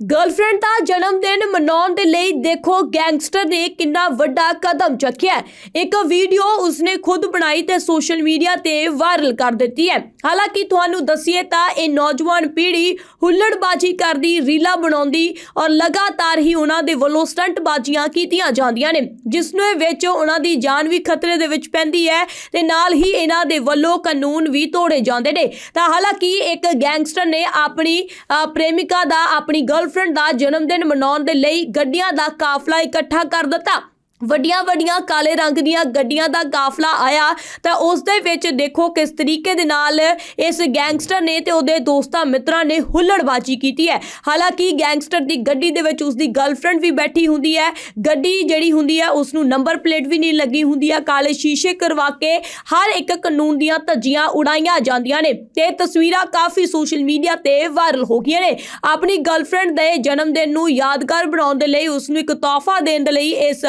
Girlfriend ਦਾ ਜਨਮ ਦਿਨ ਮਨਾਉਣ ਦੇ ਲਈ ਦੇਖੋ ਗੈਂਗਸਟਰ ਨੇ ਕਿੰਨਾ ਵੱਡਾ ਕਦਮ ਚੱਕਿਆ ਇੱਕ ਵੀਡੀਓ ਉਸਨੇ ਖੁਦ ਬਣਾਈ ਤੇ ਸੋਸ਼ਲ ਮੀਡੀਆ ਤੇ ਵਾਇਰਲ ਕਰ ਦਿੱਤੀ ਹੈ। ਹਾਲਾਂਕਿ ਤੁਹਾਨੂੰ ਦੱਸੀਏ ਤਾਂ ਇਹ ਨੌਜਵਾਨ ਪੀੜ੍ਹੀ ਹੁੱਲੜਬਾਜੀ ਕਰਦੀ, ਰੀਲਾਂ ਬਣਾਉਂਦੀ ਔਰ ਲਗਾਤਾਰ ਹੀ ਉਹਨਾਂ ਦੇ ਵੱਲੋਂ ਸਟੰਟਬਾਜ਼ੀਆਂ ਕੀਤੀਆਂ ਜਾਂਦੀਆਂ ਨੇ। ਜਿਸ ਨੂੰ ਵਿੱਚ ਉਹਨਾਂ ਦੀ ਜਾਨ ਵੀ ਖਤਰੇ ਦੇ ਵਿੱਚ ਪੈਂਦੀ ਹੈ ਤੇ ਨਾਲ ਹੀ ਇਹਨਾਂ ਦੇ ਵੱਲੋਂ ਕਾਨੂੰਨ ਵੀ ਤੋੜੇ ਜਾਂਦੇ ਨੇ। ਤਾਂ ਹਾਲਾਂਕਿ ਇੱਕ ਗੈਂਗਸਟਰ ਨੇ ਆਪਣੀ ਪ੍ਰੇਮਿਕਾ ਦਾ ਆਪਣੀ ਗਰਲ ਗਰਲਫ੍ਰੈਂਡ ਦਾ ਜਨਮ ਦਿਨ ਮਨਾਉਣ ਦੇ ਲਈ ਗੱਡੀਆਂ ਦਾ ਕਾਫਲਾ ਇਕੱਠਾ ਕਰ ਦਿੱਤਾ। ਵੱਡੀਆਂ ਵੱਡੀਆਂ ਕਾਲੇ ਰੰਗ ਦੀਆਂ ਗੱਡੀਆਂ ਦਾ ਕਾਫਲਾ ਆਇਆ ਤਾਂ ਉਸ ਦੇ ਵਿੱਚ ਦੇਖੋ ਕਿਸ ਤਰੀਕੇ ਦੇ ਨਾਲ ਇਸ ਗੈਂਗਸਟਰ ਨੇ ਤੇ ਉਹਦੇ ਦੋਸਤਾਂ ਮਿੱਤਰਾਂ ਨੇ ਹੁੱਲੜਬਾਜੀ ਕੀਤੀ ਹੈ। ਹਾਲਾਂਕਿ ਗੈਂਗਸਟਰ ਦੀ ਗੱਡੀ ਦੇ ਵਿੱਚ ਉਸ ਦੀ ਗਰਲਫ੍ਰੈਂਡ ਵੀ ਬੈਠੀ ਹੁੰਦੀ ਹੈ। ਗੱਡੀ ਜਿਹੜੀ ਹੁੰਦੀ ਹੈ ਉਸ ਨੂੰ ਨੰਬਰ ਪਲੇਟ ਵੀ ਨਹੀਂ ਲੱਗੀ ਹੁੰਦੀ ਹੈ। ਕਾਲੇ ਸ਼ੀਸ਼ੇ ਕਰਵਾ ਕੇ ਹਰ ਇੱਕ ਕਾਨੂੰਨ ਦੀਆਂ ਧੱਜੀਆਂ ਉਡਾਈਆਂ ਜਾਂਦੀਆਂ ਨੇ ਤੇ ਇਹ ਤਸਵੀਰਾਂ ਕਾਫੀ ਸੋਸ਼ਲ ਮੀਡੀਆ ਤੇ ਵਾਇਰਲ ਹੋ ਗਈਆਂ ਨੇ। ਆਪਣੀ ਗਰਲਫ੍ਰੈਂਡ ਦੇ ਜਨਮ ਦਿਨ ਨੂੰ ਯਾਦਗਾਰ ਬਣਾਉਣ ਦੇ ਲਈ ਉਸ ਨੂੰ ਇੱਕ ਤੋਹਫਾ ਦੇਣ ਦੇ ਲਈ ਇਸ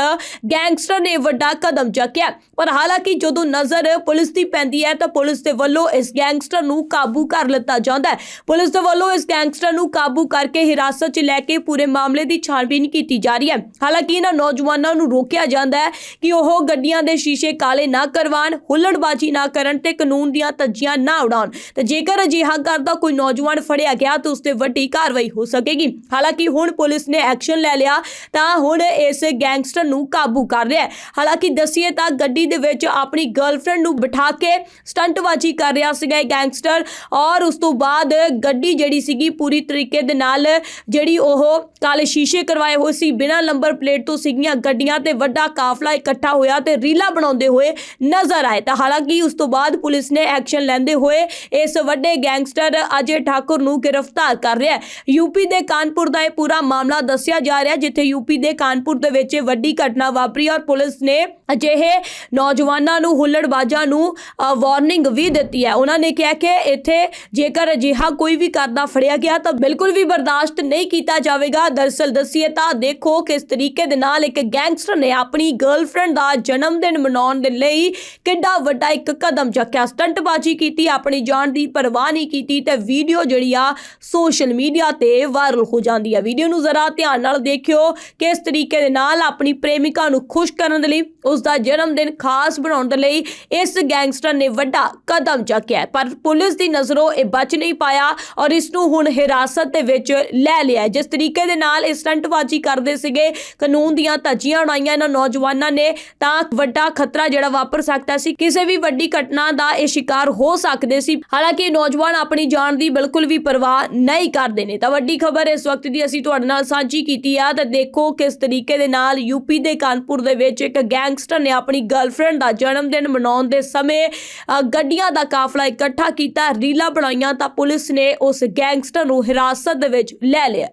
ਗੈਂਗਸਟਰ ਨੇ ਵੱਡਾ ਕਦਮ ਚੱਕਿਆ। ਪਰ ਹਾਲਾਂਕਿ ਜਦੋਂ ਨਜ਼ਰ ਪੁਲਿਸ ਦੀ ਪੈਂਦੀ ਹੈ ਤਾਂ ਪੁਲਿਸ ਦੇ ਵੱਲੋਂ ਇਸ ਗੈਂਗਸਟਰ ਨੂੰ ਕਾਬੂ ਕਰ ਲਿੱਤਾ ਜਾਂਦਾ ਹੈ। ਪੁਲਿਸ ਦੇ ਵੱਲੋਂ ਇਸ ਗੈਂਗਸਟਰ ਨੂੰ ਕਾਬੂ ਕਰਕੇ ਹਿਰਾਸਤ 'ਚ ਲੈ ਕੇ ਪੂਰੇ ਮਾਮਲੇ ਦੀ ਛਾਣਬੀਨ ਕੀਤੀ ਜਾ ਰਹੀ ਹੈ। ਹਾਲਾਂਕਿ ਇਹਨਾਂ ਨੌਜਵਾਨਾਂ ਨੂੰ ਰੋਕਿਆ ਜਾਂਦਾ ਹੈ ਕਿ ਉਹ ਗੱਡੀਆਂ ਦੇ ਸ਼ੀਸ਼ੇ ਕਾਲੇ ਨਾ ਕਰਵਾਉਣ, ਹੁੱਲੜਬਾਜੀ ਨਾ ਕਰਨ ਤੇ ਕਾਨੂੰਨ ਦੀਆਂ ਤੱਜੀਆਂ ਨਾ ਉਡਾਉਣ। ਤੇ ਜੇਕਰ ਅਜਿਹਾ ਕਰਦਾ ਕੋਈ ਨੌਜਵਾਨ ਫੜਿਆ ਗਿਆ ਤਾਂ ਉਸ ਤੇ ਵੱਡੀ ਕਾਰਵਾਈ ਹੋ ਸਕੇਗੀ। ਹਾਲਾਂਕਿ ਹੁਣ ਪੁਲਿਸ ਨੇ ਐਕਸ਼ਨ ਲੈ ਲਿਆ ਤਾਂ ਹੁਣ ਇਸ ਗੈਂਗਸਟਰ ਨੂੰ ਕਾਬੂ ਕਾਬੂ ਕਰ ਰਿਹਾ ਹੈ। ਹਾਲਾਂਕਿ ਦਸੀਏ ਤਾਂ ਗੱਡੀ ਦੇ ਵਿੱਚ ਆਪਣੀ ਗਰਲਫ੍ਰੈਂਡ ਨੂੰ ਬਿਠਾ ਕੇ ਸਟੰਟਬਾਜੀ ਕਰ ਰਿਹਾ ਸੀਗਾ ਇਹ ਗੈਂਗਸਟਰ ਔਰ ਉਸ ਤੋਂ ਬਾਅਦ ਗੱਡੀ ਜਿਹੜੀ ਸੀਗੀ ਪੂਰੀ ਤਰੀਕੇ ਦੇ ਨਾਲ ਜਿਹੜੀ ਉਹ ਕਾਲੇ ਸ਼ੀਸ਼ੇ ਕਰਵਾਏ ਹੋਏ ਸੀ। ਬਿਨਾਂ ਨੰਬਰ ਪਲੇਟ ਤੋਂ ਸੀਗੀਆਂ ਗੱਡੀਆਂ ਤੇ ਵੱਡਾ ਕਾਫਲਾ ਇਕੱਠਾ ਹੋਇਆ ਤੇ ਰੀਲਾ ਬਣਾਉਂਦੇ ਹੋਏ ਨਜ਼ਰ ਆਏ। ਤਾਂ ਹਾਲਾਂਕਿ ਉਸ ਤੋਂ ਬਾਅਦ ਪੁਲਿਸ ਨੇ ਐਕਸ਼ਨ ਲੈਂਦੇ ਹੋਏ ਇਸ ਵੱਡੇ ਗੈਂਗਸਟਰ ਅਜੇ ਠਾਕੁਰ ਨੂੰ ਗ੍ਰਿਫਤਾਰ ਕਰ ਰਿਹਾ ਹੈ। ਯੂਪੀ ਦੇ ਕਾਨਪੁਰ ਦਾ ਇਹ ਪੂਰਾ ਮਾਮਲਾ ਦੱਸਿਆ ਜਾ ਰਿਹਾ ਜਿੱਥੇ ਯੂਪੀ ਦੇ ਕਾਨਪੁਰ ਦੇ ਵਿੱਚ ਇਹ ਵੱਡੀ ਘਟਨਾ ਵਾਪਰੀ ਔਰ ਪੁਲਿਸ ਨੇ ਅਜਿਹੇ ਨੌਜਵਾਨਾਂ ਨੂੰ ਹੁੱਲੜਬਾਜ਼ਾਂ ਨੂੰ ਵਾਰਨਿੰਗ ਵੀ ਦਿੱਤੀ ਹੈ। ਉਹਨਾਂ ਨੇ ਕਿਹਾ ਕਿ ਇੱਥੇ ਜੇਕਰ ਅਜਿਹਾ ਕੋਈ ਵੀ ਕਰਦਾ ਫੜਿਆ ਗਿਆ ਤਾਂ ਬਿਲਕੁਲ ਵੀ ਬਰਦਾਸ਼ਤ ਨਹੀਂ ਕੀਤਾ ਜਾਵੇਗਾ। ਦਰਸਲ ਦੱਸੀਏ ਤਾਂ ਦੇਖੋ ਕਿਸ ਤਰੀਕੇ ਦੇ ਨਾਲ ਇੱਕ ਗੈਂਗਸਟਰ ਨੇ ਆਪਣੀ ਗਰਲਫ੍ਰੈਂਡ ਦਾ ਜਨਮ ਦਿਨ ਮਨਾਉਣ ਦੇ ਲਈ ਕਿੱਡਾ ਵੱਡਾ ਇੱਕ ਕਦਮ ਚੱਕਿਆ। ਸਟੰਟਬਾਜ਼ੀ ਕੀਤੀ, ਆਪਣੀ ਜਾਨ ਦੀ ਪਰਵਾਹ ਨਹੀਂ ਕੀਤੀ ਤੇ ਵੀਡੀਓ ਜਿਹੜੀ ਆ ਸੋਸ਼ਲ ਮੀਡੀਆ ਤੇ ਵਾਇਰਲ ਹੋ ਜਾਂਦੀ ਹੈ। ਵੀਡੀਓ ਨੂੰ ਜ਼ਰਾ ਧਿਆਨ ਨਾਲ ਦੇਖਿਓ ਕਿਸ ਤਰੀਕੇ ਦੇ ਨਾਲ ਆਪਣੀ ਪ੍ਰੇਮਿਕਾ ਨੂੰ ਖੁਸ਼ ਕਰਨ ਦੇ ਲਈ ਉਸ ਦਾ ਜਨਮ ਦਿਨ ਖਾਸ ਬਣਾਉਣ ਦੇ ਲਈ ਇਸ ਗੈਂਗਸਟਰ ਨੇ ਵੱਡਾ ਕਦਮ ਚੱਕਿਆ ਪਰ ਪੁਲਿਸ ਦੀ ਨਜ਼ਰੋਂ ਇਹ ਬਚ ਨਹੀਂ ਪਾਇਆ ਔਰ ਇਸ ਨੂੰ ਹੁਣ ਹਿਰਾਸਤ ਦੇ ਵਿੱਚ ਲੈ ਲਿਆ ਜਿਸ ਤਰੀਕੇ ਦੇ ਨਾਲ ਇਹ ਸਟੰਟਬਾਜ਼ੀ ਕਰਦੇ ਸੀਗੇ, ਕਾਨੂੰਨ ਦੀਆਂ ਧੱਜੀਆਂ ਉਡਾਈਆਂ ਇਹਨਾਂ ਨੌਜਵਾਨਾਂ ਨੇ, ਤਾਂ ਵੱਡਾ ਖਤਰਾ ਜਿਹੜਾ ਵਾਪਰ ਸਕਦਾ ਸੀ, ਕਿਸੇ ਵੀ ਵੱਡੀ ਘਟਨਾ ਦਾ ਇਹ ਸ਼ਿਕਾਰ ਹੋ ਸਕਦੇ ਸੀ। ਹਾਲਾਂਕਿ ਇਹ ਨੌਜਵਾਨ ਆਪਣੀ ਜਾਨ ਦੀ ਬਿਲਕੁਲ ਵੀ ਪਰਵਾਹ ਨਹੀਂ ਕਰਦੇ ਨੇ। ਤਾਂ ਵੱਡੀ ਖਬਰ ਇਸ ਵਕਤ ਦੀ ਅਸੀਂ ਤੁਹਾਡੇ ਨਾਲ ਸਾਂਝੀ ਕੀਤੀ ਆ, ਤਾਂ ਦੇਖੋ ਕਿਸ ਤਰੀਕੇ ਦੇ ਨਾਲ ਯੂਪੀ ਦੇ ਕਾਨਪੁਰ ਦੇ ਵਿੱਚ ਇੱਕ ਗੈਂਗਸਟਰ ਨੇ ਆਪਣੀ ਗਰਲਫ੍ਰੈਂਡ ਦਾ ਜਨਮ ਦਿਨ ਮਨਾਉਣ ਦੇ ਸਮੇਂ ਅ, ਗੱਡੀਆਂ ਦਾ ਕਾਫਲਾ ਇਕੱਠਾ ਕੀਤਾ ਰੀਲਾ ਬਣਾਈਆਂ ਤਾਂ ਪੁਲਿਸ ਨੇ ਉਸ ਗੈਂਗਸਟਰ ਨੂੰ ਹਿਰਾਸਤ ਦੇ ਵਿੱਚ ਲੈ ਲਿਆ।